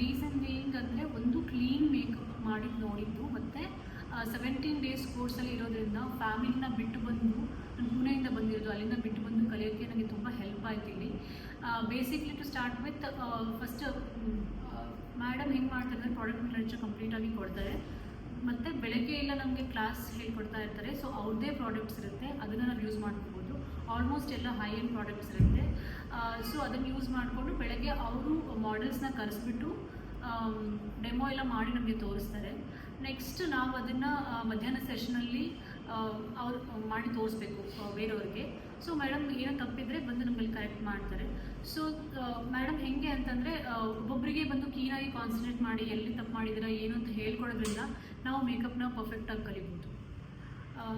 Reason being ಅಂದರೆ ಒಂದು clean makeup ಮಾಡಿದ್ದು ನೋಡಿದ್ದು. ಮತ್ತು ಸೆವೆಂಟೀನ್ ಡೇಸ್ ಕೋರ್ಸಲ್ಲಿ ಇರೋದ್ರಿಂದ ಫ್ಯಾಮಿಲಿನ ಬಿಟ್ಟು ಬಂದು ನಾನು ಪುಣೆಯಿಂದ ಬಂದಿರೋದು, ಅಲ್ಲಿಂದ ಬಿಟ್ಟು ಬಂದು ಕಲಿಯೋಕ್ಕೆ ನನಗೆ ತುಂಬ ಹೆಲ್ಪ್ ಆಯ್ತು ಇಲ್ಲಿ basically to start with first madam ಹೆಂಗೆ ಮಾಡ್ತಾರೆ ಅಂದರೆ ಪ್ರಾಡಕ್ಟ್ ಲಿಟ್ರೇಚರ್ ಕಂಪ್ಲೀಟಾಗಿ ಕೊಡ್ತಾರೆ. ಮತ್ತು ಬೆಳಗ್ಗೆ ಎಲ್ಲ ನಮಗೆ ಕ್ಲಾಸ್ ಹೇಳ್ಕೊಡ್ತಾ ಇರ್ತಾರೆ. ಸೊ ಅವ್ರದ್ದೇ ಪ್ರಾಡಕ್ಟ್ಸ್ ಇರುತ್ತೆ. ಅದನ್ನು ನಾವು ಯೂಸ್ ಮಾಡ್ಕೋಬೋದು. ಆಲ್ಮೋಸ್ಟ್ ಎಲ್ಲ ಹೈ ಎಂಡ್ ಪ್ರಾಡಕ್ಟ್ಸ್ ಇರುತ್ತೆ. ಸೊ ಅದನ್ನು ಯೂಸ್ ಮಾಡಿಕೊಂಡು ಬೆಳಗ್ಗೆ ಅವರು ಮಾಡೆಲ್ಸ್ನ ಕರೆಸ್ಬಿಟ್ಟು ಡೆಮೋ ಎಲ್ಲ ಮಾಡಿ ನಮಗೆ ತೋರಿಸ್ತಾರೆ. ನೆಕ್ಸ್ಟ್ ನಾವು ಅದನ್ನು ಮಧ್ಯಾಹ್ನ ಸೆಷನಲ್ಲಿ ಅವ್ರು, ಮಾಡಿ ತೋರಿಸ್ಬೇಕು ಬೇರೆಯವ್ರಿಗೆ. ಸೊ ಮೇಡಮ್ ಏನೋ ತಪ್ಪಿದ್ರೆ ಬಂದು ನಮ್ಮಲ್ಲಿ ಕರೆಕ್ಟ್ ಮಾಡ್ತಾರೆ. ಸೊ ಮೇಡಮ್ ಹೆಂಗೆ ಅಂತಂದರೆ ಒಬ್ಬೊಬ್ಬರಿಗೆ ಬಂದು ಕ್ಲೀನಾಗಿ ಕಾನ್ಸಂಟ್ರೇಟ್ ಮಾಡಿ ಎಲ್ಲಿ ತಪ್ಪು ಮಾಡಿದ್ದೀರಾ ಏನು ಅಂತ ಹೇಳ್ಕೊಡೋದ್ರಿಂದ ನಾವು ಮೇಕಪ್ನ ಪರ್ಫೆಕ್ಟಾಗಿ ಕಲಿಬೋದು.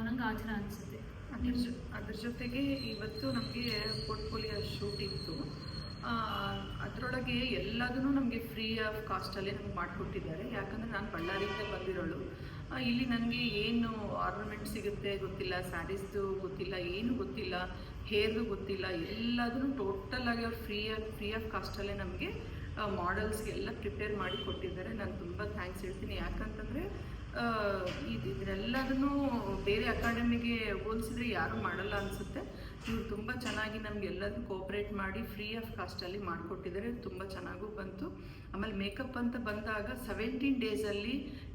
ನಂಗೆ ಆ ಥರ ಅನಿಸುತ್ತೆ. ಅದ್ರ ಅದ್ರ ಜೊತೆಗೆ ಇವತ್ತು ನಮಗೆ ಪೋರ್ಟ್ಫೋಲಿಯೋ ಶೂಟ್ ಇತ್ತು. ಅದರೊಳಗೆ ಎಲ್ಲದನ್ನು ನಮಗೆ ಫ್ರೀ ಆಫ್ ಕಾಸ್ಟಲ್ಲೇ ನಮ್ಗೆ ಮಾಡಿಕೊಟ್ಟಿದ್ದಾರೆ. ಯಾಕಂದರೆ ನಾನು ಬಳ್ಳಾರಿಯಿಂದ ಬಂದಿರೋಳು. ಇಲ್ಲಿ ನನಗೆ ಏನು ಆರ್ನಮೆಂಟ್ ಸಿಗುತ್ತೆ ಗೊತ್ತಿಲ್ಲ ಸ್ಯಾರೀಸ್ದು ಗೊತ್ತಿಲ್ಲ, ಏನು ಗೊತ್ತಿಲ್ಲ ಹೇರ್ದು ಗೊತ್ತಿಲ್ಲ, ಎಲ್ಲದನ್ನು ಟೋಟಲಾಗಿ ಅವ್ರು ಫ್ರೀ ಆಫ್ ಫ್ರೀ ಆಫ್ ಕಾಸ್ಟಲ್ಲೇ ನಮಗೆ ಮಾಡೆಲ್ಸ್ಗೆಲ್ಲ ಪ್ರಿಪೇರ್ ಮಾಡಿ ಕೊಟ್ಟಿದ್ದಾರೆ. ನಾನು ತುಂಬ ಥ್ಯಾಂಕ್ಸ್ ಹೇಳ್ತೀನಿ. ಯಾಕಂತಂದರೆ ಇದು ಬೇರೆ ಅಕಾಡೆಮಿಗೆ ಹೋಲಿಸಿದ್ರೆ ಯಾರೂ ಮಾಡಲ್ಲ ಅನಿಸುತ್ತೆ. ಇವ್ರು ತುಂಬ ಚೆನ್ನಾಗಿ ನಮ್ಗೆ ಎಲ್ಲದನ್ನು ಕೋಪ್ರೇಟ್ ಮಾಡಿ ಫ್ರೀ ಆಫ್ ಕಾಸ್ಟಲ್ಲಿ ಮಾಡಿಕೊಟ್ಟಿದ್ದಾರೆ. ತುಂಬ ಚೆನ್ನಾಗೂ ಬಂತು. ಆಮೇಲೆ ಮೇಕಪ್ ಅಂತ ಬಂದಾಗ ಸೆವೆಂಟೀನ್ ಡೇಸಲ್ಲಿ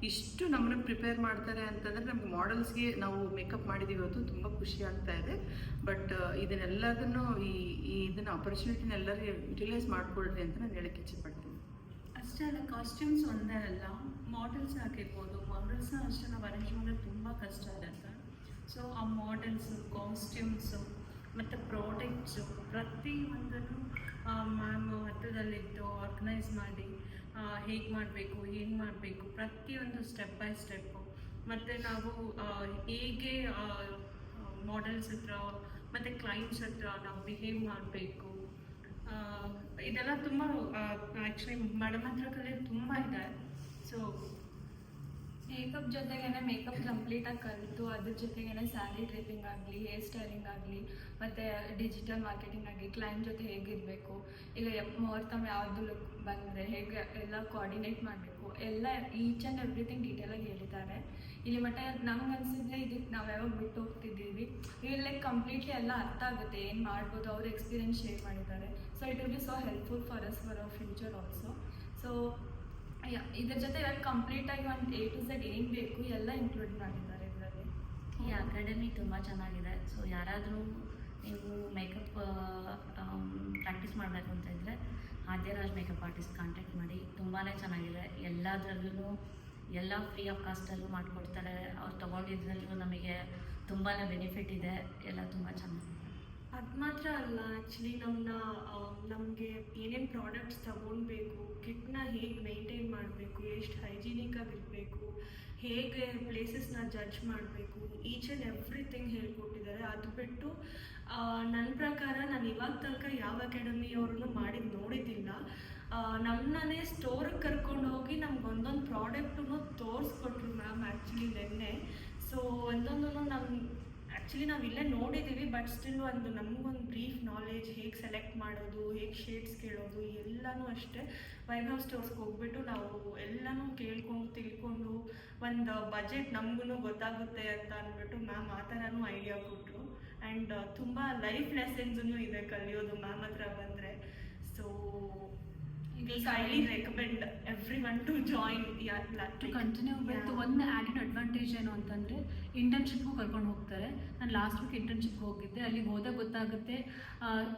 ಇಷ್ಟು ನಮ್ಮನ್ನ ಪ್ರಿಪೇರ್ ಮಾಡ್ತಾರೆ ಅಂತಂದರೆ ನಮ್ಗೆ ಮಾಡೆಲ್ಸ್ಗೆ ನಾವು ಮೇಕಪ್ ಮಾಡಿದ್ದೀವಿ ಅದು ತುಂಬ ಖುಷಿ ಆಗ್ತಾ ಇದೆ. ಬಟ್ ಇದನ್ನೆಲ್ಲದನ್ನು ಈ ಇದನ್ನು ಆಪರ್ಚುನಿಟಿನೆಲ್ಲರೂ ಯುಟಿಲೈಸ್ ಮಾಡ್ಕೊಳ್ರಿ ಅಂತ ನಾನು ಹೇಳಕ್ಕೆ ಇಚ್ಛೆಪಡ್ತೀನಿ ಅಷ್ಟೇ ಅಲ್ಲ ಕಾಸ್ಟ್ಯೂಮ್ಸ್ ಒಂದೇ ಅಲ್ಲ. ಮಾಡೆಲ್ಸ್ ಆಗಿರ್ಬೋದು ಮಾಡೆಲ್ಸ್ನ ಅಷ್ಟೇ, ನಾವು ಅರೇಂಜ್ ಮಾಡೋದು ತುಂಬ ಕಷ್ಟ ಇರುತ್ತೆ ಸೊ ಆ ಮಾಡೆಲ್ಸು ಕಾಸ್ಟ್ಯೂಮ್ಸು ಮತ್ತು ಪ್ರಾಡಕ್ಟ್ಸು ಪ್ರತಿಯೊಂದನ್ನು ಮ್ಯಾಮ್ ಹತ್ರದಲ್ಲಿದ್ದು ಆರ್ಗನೈಸ್ ಮಾಡಿ ಹೇಗೆ ಮಾಡಬೇಕು, ಏನು ಮಾಡಬೇಕು, ಪ್ರತಿಯೊಂದು ಸ್ಟೆಪ್ ಬೈ ಸ್ಟೆಪ್ಪು ಮತ್ತು ನಾವು ಹೇಗೆ ಮಾಡೆಲ್ಸ್ ಹತ್ರ, ಮತ್ತು ಕ್ಲೈಂಟ್ಸ್ ಹತ್ರ ನಾವು ಬಿಹೇವ್ ಮಾಡಬೇಕು. ಇದೆಲ್ಲ ತುಂಬ ಆ್ಯಕ್ಚುಲಿ ಮೇಡಮ್ ಹತ್ರ ಕಲಿಯೋದು ತುಂಬ ಇದೆ. ಸೊ ಮೇಕಪ್ ಜೊತೆಗೇನೆ ಮೇಕಪ್ ಕಂಪ್ಲೀಟಾಗಿ ಕಲಿತು, ಅದ್ರ ಜೊತೆಗೇನೆ ಸ್ಯಾರಿ ಡ್ರೆಸ್ಸಿಂಗ್ ಆಗಲಿ ಹೇರ್ ಸ್ಟೈಲಿಂಗ್ ಆಗಲಿ, ಮತ್ತು ಡಿಜಿಟಲ್ ಮಾರ್ಕೆಟಿಂಗ್ ಆಗಲಿ ಕ್ಲೈಂಟ್ ಜೊತೆ ಹೇಗಿರಬೇಕು, ಈಗ ಮುಹೂರ್ತ ಯಾವುದು ಲುಕ್ ಬಂದರೆ ಹೇಗೆ ಎಲ್ಲ ಕೋಆರ್ಡಿನೇಟ್ ಮಾಡಬೇಕು, ಎಲ್ಲ ಈಚ್ ಆ್ಯಂಡ್ ಎವ್ರಿಥಿಂಗ್ ಡೀಟೇಲಾಗಿ ಹೇಳಿದ್ದಾರೆ. ಇಲ್ಲಿ ಮಟ್ಟ ನಮ್ಗೆ ಅನಿಸಿದ್ರೆ ಇದಕ್ಕೆ ನಾವು ಯಾವಾಗ ಬಿಟ್ಟು ಹೋಗ್ತಿದ್ದೀವಿ. ಇಲ್ಲಿ ಲೈಕ್ ಕಂಪ್ಲೀಟ್ಲಿ ಎಲ್ಲ ಅರ್ಥ ಆಗುತ್ತೆ, ಏನು ಮಾಡ್ಬೋದು, ಅವ್ರ ಎಕ್ಸ್ಪೀರಿಯನ್ಸ್ ಶೇರ್ ಮಾಡಿದ್ದಾರೆ. So it will be so helpful for us for our future also so ಇದ್ರ ಜೊತೆ ಇವಾಗ ಕಂಪ್ಲೀಟ್ ಆಗಿ ಒಂದು ಎ ಟು ಝೆಡ್ ಏನು ಬೇಕು ಎಲ್ಲ ಇನ್ಕ್ಲೂಡ್ ಮಾಡಿದ್ದಾರೆ ಇದರಲ್ಲಿ. ಈ ಅಕಾಡೆಮಿ ತುಂಬ ಚೆನ್ನಾಗಿದೆ. ಸೊ ಯಾರಾದರೂ ನೀವು ಮೇಕಪ್ ಪ್ರಾಕ್ಟೀಸ್ ಮಾಡಬೇಕು ಅಂತ ಇದ್ದರೆ ಆದ್ಯರಾಜ್ ಮೇಕಪ್ ಆರ್ಟಿಸ್ಟ್ ಕಾಂಟ್ಯಾಕ್ಟ್ ಮಾಡಿ. ತುಂಬಾ ಚೆನ್ನಾಗಿದೆ. ಎಲ್ಲದರಲ್ಲೂ ಎಲ್ಲ ಫ್ರೀ ಆಫ್ ಕಾಸ್ಟಲ್ಲೂ ಮಾಡಿಕೊಡ್ತಾರೆ. ಅವ್ರು ತೊಗೊಂಡಿದ್ರಲ್ಲೂ ನಮಗೆ ತುಂಬಾ ಬೆನಿಫಿಟ್ ಇದೆ. ಎಲ್ಲ ತುಂಬ ಚೆನ್ನಾಗಿದೆ. ಅದು ಮಾತ್ರ ಅಲ್ಲ ಆ್ಯಕ್ಚುಲಿ ನಮ್ಮನ್ನ ನಮಗೆ ಏನೇನು ಪ್ರಾಡಕ್ಟ್ಸ್ ತಗೊಳ್ಬೇಕು ಕಿಟ್ನ ಹೇಗೆ ಮೇಂಟೈನ್ ಮಾಡಬೇಕು, ಎಷ್ಟು ಹೈಜಿನಿಕ್ ಆಗಿರಬೇಕು ಹೇಗೆ ಪ್ಲೇಸಸ್ನ ಜಡ್ಜ್ ಮಾಡಬೇಕು ಈಚ್ ಆ್ಯಂಡ್ ಎವ್ರಿಥಿಂಗ್ ಹೇಳ್ಕೊಟ್ಟಿದ್ದಾರೆ. ಅದು ಬಿಟ್ಟು ನನ್ನ ಪ್ರಕಾರ ನಾನು ಇವಾಗ ತನಕ ಯಾವ ಅಕಾಡೆಮಿಯವ್ರನ್ನೂ ಮಾಡಿದ್ದು ನೋಡಿದ್ದಿಲ್ಲ. ನಮ್ಮನ್ನೇ ಸ್ಟೋರಿಗೆ ಕರ್ಕೊಂಡು ಹೋಗಿ ನಮ್ಗೆ ಒಂದೊಂದು ಪ್ರಾಡಕ್ಟನ್ನು ತೋರಿಸ್ಕೊಟ್ರು ಮ್ಯಾಮ್ ಆ್ಯಕ್ಚುಲಿ ನೆನ್ನೆ. ಸೊ ಒಂದೊಂದನ್ನು ಆ್ಯಕ್ಚುಲಿ ನಾವು ಇಲ್ಲೇ ನೋಡಿದ್ದೀವಿ ಬಟ್ ಸ್ಟಿಲ್ ಒಂದು ನಮಗೊಂದು ಬ್ರೀಫ್ ನಾಲೆಜ್ ಹೇಗೆ ಸೆಲೆಕ್ಟ್ ಮಾಡೋದು ಹೇಗೆ ಶೇಡ್ಸ್ ಕೇಳೋದು ಎಲ್ಲನೂ ಅಷ್ಟೇ. ವೈಭವ್ ಸ್ಟೋರ್ಸ್ಗೆ ಹೋಗ್ಬಿಟ್ಟು ನಾವು ಎಲ್ಲನೂ ಕೇಳ್ಕೊಂಡು ತಿಳ್ಕೊಂಡು ಒಂದು ಬಜೆಟ್ ನಮಗೂ ಗೊತ್ತಾಗುತ್ತೆ ಅಂತ ಅಂದ್ಬಿಟ್ಟು ಮ್ಯಾಮ್ ಆ ಥರನೂ ಐಡಿಯಾ ಕೊಟ್ಟರು ಆ್ಯಂಡ್ ತುಂಬ ಲೈಫ್ ಲೆಸನ್ಸೂ ಇದೆ ಕಲಿಯೋದು ಮ್ಯಾಮ್ ಹತ್ರ ಬಂದರೆ. So I'll recommend every one to join to continue with ಒಂದು ಆ್ಯಡಿಡ್ ಅಡ್ವಾಂಟೇಜ್ ಏನು ಅಂತಂದರೆ ಇಂಟರ್ನ್ಶಿಪ್ಗೂ ಕರ್ಕೊಂಡು ಹೋಗ್ತಾರೆ. ನಾನು ಲಾಸ್ಟ್ ವೀಕ್ ಇಂಟರ್ನ್ಶಿಪ್ಗೆ ಹೋಗಿದ್ದೆ. ಅಲ್ಲಿಗೆ ಹೋದಾಗ ಗೊತ್ತಾಗುತ್ತೆ.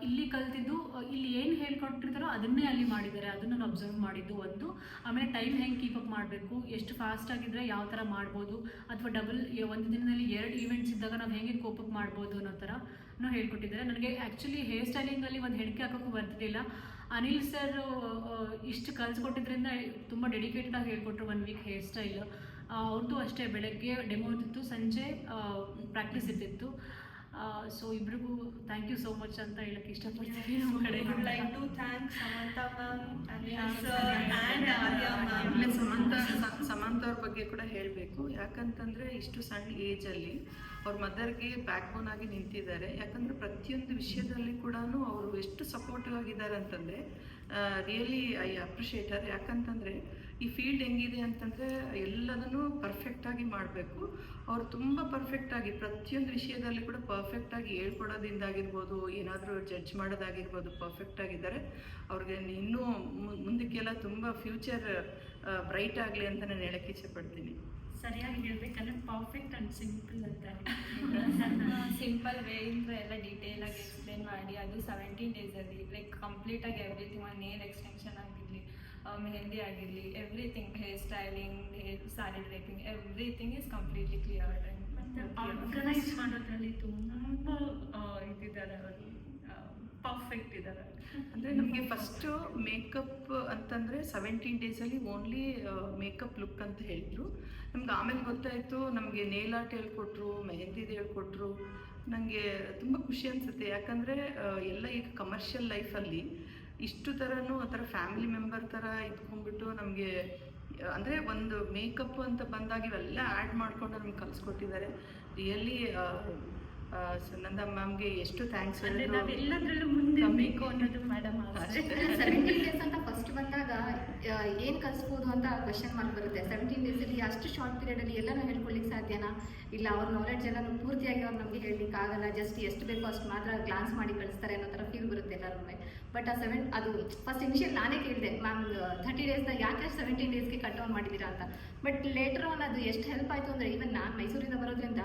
ಇಲ್ಲಿ ಕಲ್ತಿದ್ದು, ಇಲ್ಲಿ ಏನು ಹೇಳ್ಕೊಟ್ಟಿರ್ತಾರೋ ಅದನ್ನೇ ಅಲ್ಲಿ ಮಾಡಿದ್ದಾರೆ. ಅದನ್ನು ನಾನು ಅಬ್ಸರ್ವ್ ಮಾಡಿದ್ದು ಒಂದು. ಆಮೇಲೆ ಟೈಮ್ ಹೆಂಗೆ ಅಪ್ ಮಾಡಬೇಕು? ಎಷ್ಟು ಫಾಸ್ಟ್ ಆಗಿದ್ರೆ ಯಾವ ಥರ ಮಾಡ್ಬೋದು? ಅಥವಾ ಡಬಲ್ ಒಂದು ದಿನದಲ್ಲಿ ಎರಡು ಈವೆಂಟ್ಸ್ ಇದ್ದಾಗ ನಾವು ಹೇಗೆ ಅಪ್ ಮಾಡ್ಬೋದು ಅನ್ನೋ ಥರ ಹೇಳ್ಕೊಟ್ಟಿದ್ದಾರೆ. ನನಗೆ ಆ್ಯಕ್ಚುಲಿ ಹೇರ್ ಸ್ಟೈಲಿಂಗಲ್ಲಿ ಒಂದು ಹೆಣಿಕೆ ಹಾಕೋಕ್ಕೂ ಬರ್ತಿರಲಿಲ್ಲ ಅನಿಲ್ ಸರ್ ಇಷ್ಟು ಕಲಿಸ್ಕೊಟ್ಟಿದ್ರಿಂದ ತುಂಬ ಡೆಡಿಕೇಟೆಡ್ ಆಗಿ ಹೇಳ್ಕೊಟ್ರು ಒನ್ ವೀಕ್ ಹೇರ್ ಸ್ಟೈಲ್ ಅವ್ರದ್ದು ಅಷ್ಟೇ ಬೆಳಗ್ಗೆ ಡೆಮೋ ಇರ್ತಿತ್ತು ಸಂಜೆ ಪ್ರಾಕ್ಟೀಸ್ ಇರ್ತಿತ್ತು ಸೊ ಇಬ್ರಿಗೂ ಥ್ಯಾಂಕ್ ಯು ಸೋ ಮಚ್ ಅಂತ ಹೇಳಕ್ಕೆ ಇಷ್ಟಪಡ್ತೀನಿ ನಮ್ಮ ಕಡೆ. Like to thank Samantha Samantha Sumanth ಅವ್ರ ಬಗ್ಗೆ ಕೂಡ ಹೇಳಬೇಕು. ಯಾಕಂತಂದರೆ ಇಷ್ಟು ಸಣ್ಣ ಏಜಲ್ಲಿ ಅವ್ರ ಮದರ್ಗೆ ಬ್ಯಾಕ್ ಬೋನ್ ಆಗಿ ನಿಂತಿದ್ದಾರೆ. ಯಾಕಂದರೆ ಪ್ರತಿಯೊಂದು ವಿಷಯದಲ್ಲಿ ಕೂಡ ಅವರು ಎಷ್ಟು ಸಪೋರ್ಟಿವ್ ಆಗಿದ್ದಾರೆ ಅಂತಂದರೆ ರಿಯಲಿ ಐ ಅಪ್ರಿಷಿಯೇಟರ್ ಯಾಕಂತಂದರೆ ಈ ಫೀಲ್ಡ್ ಹೆಂಗಿದೆ ಅಂತಂದರೆ ಎಲ್ಲದನ್ನು ಪರ್ಫೆಕ್ಟಾಗಿ ಮಾಡಬೇಕು. ಅವ್ರು ತುಂಬ ಪರ್ಫೆಕ್ಟಾಗಿ ಪ್ರತಿಯೊಂದು ವಿಷಯದಲ್ಲಿ ಕೂಡ ಪರ್ಫೆಕ್ಟಾಗಿ ಹೇಳ್ಕೊಡೋದಿಂದಾಗಿರ್ಬೋದು ಏನಾದರೂ ಜಡ್ಜ್ ಮಾಡೋದಾಗಿರ್ಬೋದು ಪರ್ಫೆಕ್ಟಾಗಿದ್ದಾರೆ ಅವ್ರಿಗೆ ಇನ್ನೂ ಮುಂದಕ್ಕೆಲ್ಲ ತುಂಬ ಫ್ಯೂಚರ್ ಬ್ರೈಟ್ ಆಗಲಿ ಅಂತ ನಾನು ಹೇಳಕ್ಕೆ ಇಷ್ಟಪಡ್ತೀನಿ. ಸರಿಯಾಗಿ ಹೇಳ್ಬೇಕಂದ್ರೆ ಪರ್ಫೆಕ್ಟ್ ಆ್ಯಂಡ್ ಸಿಂಪಲ್ ಅಂತ ಸಿಂಪಲ್ ವೇ ವೇಯಿಂದ ಎಲ್ಲ ಡೀಟೇಲ್ ಆಗಿ ಎಕ್ಸ್ಪ್ಲೇನ್ ಮಾಡಿ ಅದು ಸೆವೆಂಟೀನ್ ಡೇಸಲ್ಲಿ ಲೈಕ್ ಕಂಪ್ಲೀಟಾಗಿ ಎವ್ರಿಥಿಂಗ್ ಒಂದು ನೇಲ್ ಎಕ್ಸ್ಟೆನ್ಷನ್ ಆಗಿರಲಿ. ಮೆಹಂದಿ ಆಗಿರಲಿ everything hair styling hair saree draping everything is completely clear and organise ಮಾಡೋದ್ರಲ್ಲಿ ತುಂಬ ಇದಿದ್ದಾರೆ ಅವರು. ಪರ್ಫೆಕ್ಟ್ ಇದ್ದಾರೆ ಅಂದರೆ ನಮಗೆ ಫಸ್ಟು ಮೇಕಪ್ ಅಂತಂದರೆ ಸೆವೆಂಟೀನ್ ಡೇಸಲ್ಲಿ ಓನ್ಲಿ ಮೇಕಪ್ ಲುಕ್ ಅಂತ ಹೇಳಿದ್ರು. ನಮ್ಗೆ ಆಮೇಲೆ ಗೊತ್ತಾಯಿತು ನಮಗೆ ನೇಲ್ ಆರ್ಟ್ ಹೇಳ್ಕೊಟ್ರು ಮೆಹಂದಿದು ಹೇಳ್ಕೊಟ್ರು. ನನಗೆ ತುಂಬ ಖುಷಿ ಅನಿಸುತ್ತೆ. ಯಾಕಂದರೆ ಎಲ್ಲ ಈಗ ಕಮರ್ಷಿಯಲ್ ಲೈಫಲ್ಲಿ ಇಷ್ಟು ಥರನೂ ಒಂಥರ ಥರ ಫ್ಯಾಮಿಲಿ ಮೆಂಬರ್ ಥರ ಇದ್ಕೊಂಡ್ಬಿಟ್ಟು ನಮಗೆ, ಅಂದರೆ ಒಂದು ಮೇಕಪ್ ಅಂತ ಬಂದಾಗ ಇವೆಲ್ಲ ಆ್ಯಡ್ ಮಾಡಿಕೊಂಡು ನಮ್ಗೆ ಕಲಿಸ್ಕೊಟ್ಟಿದ್ದಾರೆ. ರಿಯಲಿ ಸುನಂದ ಮ್ಯಾಮ್ಗೆ ಎಷ್ಟು ಥ್ಯಾಂಕ್ಸ್ ಅಂದ್ರೆ ನಾವೆಲ್ಲದ್ರಲ್ಲೂ ಮುಂದೆ. ಬೇಕು ಅನ್ನೋದು ಮೇಡಮ್ ಸೆವೆಂಟೀನ್ ಡೇಸ್ ಅಂತ ಫಸ್ಟ್ ಬಂದಾಗ ಏನು ಕಲಿಸ್ಬೋದು ಅಂತ ಕ್ವಶನ್ ಮಾರ್ಕ್ ಬರುತ್ತೆ. ಸೆವೆಂಟೀನ್ ಅಲ್ಲಿ ಅಷ್ಟು ಶಾರ್ಟ್ ಪೀರಿಯಡಲ್ಲಿ ಎಲ್ಲನೂ ಹೇಳ್ಕೊಳ್ಳಿಕ್ಕೆ ಸಾಧ್ಯನಾ? ಇಲ್ಲ ಅವ್ರ ನಾಲೆಡ್ಜ್ ಎಲ್ಲನೂ ಪೂರ್ತಿಯಾಗಿ ಅವ್ರು ನಮಗೆ ಹೇಳಲಿಕ್ಕೆ ಆಗಲ್ಲ. ಜಸ್ಟ್ ಎಷ್ಟು ಬೇಕೋ ಅಷ್ಟು ಮಾತ್ರ ಗ್ಲಾನ್ಸ್ ಮಾಡಿ ಕಳಿಸ್ತಾರೆ ಅನ್ನೋ ತರ ಫೀಲ್ ಬರುತ್ತೆ ಎಲ್ಲರೂ ಬಟ್ ಆ ಸೆವೆನ್ ಅದು ಫಸ್ಟ್ ಇನಿಷಿಯಲ್ ನಾನೇ ಕೇಳಿದೆ ಮ್ಯಾಮ್ ಥರ್ಟಿ ಡೇಸ್ನ ಯಾಕೆ ಸೆವೆಂಟೀನ್ ಡೇಸ್ಗೆ ಕಟ್ ಡೌನ್ ಮಾಡಿದೀರಾ? ಅಂತ. ಬಟ್ ಲೇಟರ್ ಆನ್ ಅದು ಎಷ್ಟು ಹೆಲ್ಪ್ ಆಯ್ತು ಅಂದ್ರೆ ಈವನ್ ನಾನು ಮೈಸೂರಿಂದ ಬರೋದ್ರಿಂದ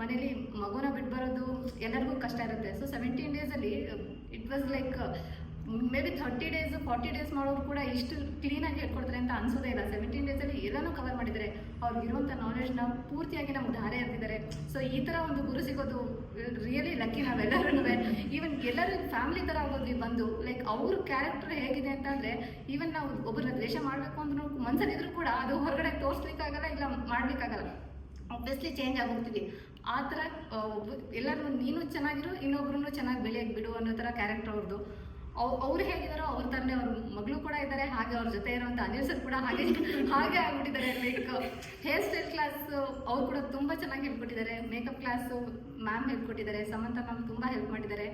ಮನೇಲಿ ಮಗುನ ಬಿಟ್ಟು ಬರೋದು ಎಲ್ಲರಿಗೂ ಕಷ್ಟ ಇರುತ್ತೆ. ಸೊ ಸೆವೆಂಟೀನ್ ಡೇಸಲ್ಲಿ it was like maybe thirty days forty days ಮಾಡೋರು ಕೂಡ ಇಷ್ಟು ಕ್ಲೀನಾಗಿ ಹೇಳ್ಕೊಡ್ತಾರೆ ಅಂತ ಅನ್ಸೋದೇ ಇಲ್ಲ. ಸೆವೆಂಟೀನ್ ಡೇಸಲ್ಲಿ ಎಲ್ಲನೂ ಕವರ್ ಮಾಡಿದ್ದಾರೆ. ಅವ್ರಿಗಿರುವಂಥ ನಾಲೆಜ್ನ ಪೂರ್ತಿಯಾಗಿ ನಮ್ಗೆ ಧಾರೆ ಎತ್ತಿದ್ದಾರೆ. ಸೊ ಈ ಥರ ಒಂದು ಗುರು ಸಿಗೋದು ರಿಯಲಿ ಲಕ್ಕಿ ನಾವೆಲ್ಲರೂ ಈವನ್ ಎಲ್ಲರೂ ಫ್ಯಾಮಿಲಿ ಥರ ಆಗೋದ್ವಿ ಬಂದು ಲೈಕ್ ಅವ್ರ ಕ್ಯಾರೆಕ್ಟರ್ ಹೇಗಿದೆ ಅಂತಂದರೆ ಈವನ್ ನಾವು ಒಬ್ಬರನ್ನ ದ್ವೇಷ ಮಾಡಬೇಕು ಅಂದ್ರೂ ಮನ್ಸಲ್ಲಿದ್ರು ಕೂಡ ಅದು ಹೊರಗಡೆ ತೋರಿಸ್ಲಿಕ್ಕಾಗಲ್ಲ, ಇಲ್ಲ ಮಾಡಲಿಕ್ಕಾಗಲ್ಲ. ಆಬ್ವಿಯಸ್ಲಿ ಚೇಂಜ್ ಆಗೋಗ್ತೀವಿ ಆ ಥರ ಒಬ್ಬ ಎಲ್ಲರೂ ನೀನು ಚೆನ್ನಾಗಿರು ಇನ್ನೊಬ್ರು ಚೆನ್ನಾಗಿ ಬೆಳೆಯಕ್ಕೆ ಬಿಡು ಅನ್ನೋ ಥರ ಕ್ಯಾರೆಕ್ಟರ್ ಅವ್ರದ್ದು ಅವ್, ಅವ್ರು ಹೇಗಿದಾರೋ ಅವ್ರ ಥರನೇ ಅವ್ರ ಮಗಳು ಕೂಡ ಇದ್ದಾರೆ ಹಾಗೆ ಅವ್ರ ಜೊತೆ ಇರುವಂಥ ಅನಿಲ್ ಸರ್ ಕೂಡ ಹಾಗೆ ಹಾಗೆ ಆಗ್ಬಿಟ್ಟಿದ್ದಾರೆ ಲೈಕ್ ಹೇರ್ ಸ್ಟೈಲ್ ಕ್ಲಾಸ್ ಅವ್ರು ಕೂಡ ತುಂಬ ಚೆನ್ನಾಗಿ ಹೇಳ್ಕೊಟ್ಟಿದ್ದಾರೆ ಮೇಕಪ್ ಕ್ಲಾಸು ಮ್ಯಾಮ್ ಹೇಳ್ಕೊಟ್ಟಿದ್ದಾರೆ ಸಮಂತ ಮ್ಯಾಮ್ ತುಂಬ ಹೆಲ್ಪ್ ಮಾಡಿದ್ದಾರೆ.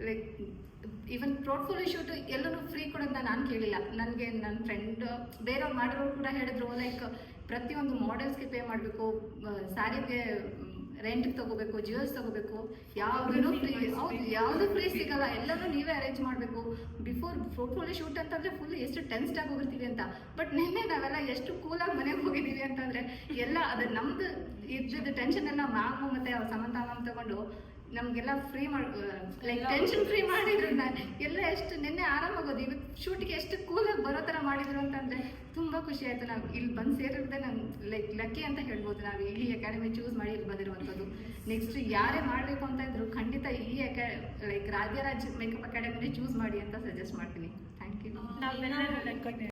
ಲೈಕ್ ಈವನ್ ಪೋರ್ಟ್ಫೋಲಿಯೋ ಶೂಟ್ ಎಲ್ಲರೂ ಫ್ರೀ ಕೊಡೋದನ್ನ ನಾನು ಕೇಳಿಲ್ಲ. ನನಗೆ ನನ್ನ ಫ್ರೆಂಡ್ ಬೇರೆಯವ್ರು ಮಾಡಿರೋರು ಕೂಡ ಹೇಳಿದ್ರು ಲೈಕ್ ಪ್ರತಿಯೊಂದು ಮಾಡೆಲ್ಸ್ಗೆ ಪೇ ಮಾಡಬೇಕು ಸ್ಯಾರಿಗೆ ರೆಂಟ್ಗೆ ತಗೋಬೇಕು ಜ್ಯುವೆಲ್ಸ್ ತಗೋಬೇಕು ಯಾವುದೂ ಫ್ರೀ ಹೌದು ಯಾವುದು ಫ್ರೀ ಸಿಗಲ್ಲ ಎಲ್ಲನೂ ನೀವೇ ಅರೇಂಜ್ ಮಾಡಬೇಕು. ಬಿಫೋರ್ ಫೋಟೋಲಿ ಶೂಟ್ ಅಂತಂದರೆ ಫುಲ್ ಎಷ್ಟು ಟೆನ್ಸ್ಡ್ ಆಗಿ ಹೋಗಿರ್ತೀವಿ ಅಂತ. ಬಟ್ ನಿನ್ನೆ ನಾವೆಲ್ಲ ಎಷ್ಟು ಕೂಲಾಗಿ ಮನೆಗೆ ಹೋಗಿದ್ದೀವಿ ಅಂತಂದರೆ ಎಲ್ಲ ಅದು ನಮ್ಮದು ಇದ್ದಿದ್ದು ಟೆನ್ಷನ್ ಎಲ್ಲ ಮ್ಯಾಮು ಮತ್ತು ಅವ್ರ ಸಮಂತ ಮ್ಯಾಮ್ ತಗೊಂಡು ನಮಗೆಲ್ಲ ಫ್ರೀ ಮಾಡಿ ಲೈಕ್ ಟೆನ್ಷನ್ ಫ್ರೀ ಮಾಡಿದ್ರು ನಾನು. ಎಲ್ಲ ಎಷ್ಟು ನಿನ್ನೆ ಆರಾಮಾಗೋದು ಇವತ್ತು ಶೂಟಿಗೆ ಎಷ್ಟು ಕೂಲಾಗಿ ಬರೋ ಥರ ಮಾಡಿದ್ರು ಅಂತಂದರೆ ತುಂಬ ಖುಷಿ ಆಯಿತು. ನಾವು ಇಲ್ಲಿ ಬಂದು ಸೇರಿದ್ರೆ ನಾನು ಲೈಕ್ ಲಕ್ಕಿ ಅಂತ ಹೇಳ್ಬೋದು. ನಾವು ಈ ಅಕಾಡೆಮಿ ಚೂಸ್ ಮಾಡಿ ಇಲ್ಲಿ ಬಂದಿರುವಂಥದ್ದು. ನೆಕ್ಸ್ಟ್ ಯಾರೇ ಮಾಡಬೇಕು ಅಂತ ಇದ್ರು ಖಂಡಿತ ಈ ಅಕಾ ಲೈಕ್ ರಾಜ್ಯರಾಜ್ ಮೇಕಪ್ ಅಕಾಡೆಮಿನೇ ಚೂಸ್ ಮಾಡಿ ಅಂತ ಸಜೆಸ್ಟ್ ಮಾಡ್ತೀನಿ. Thank you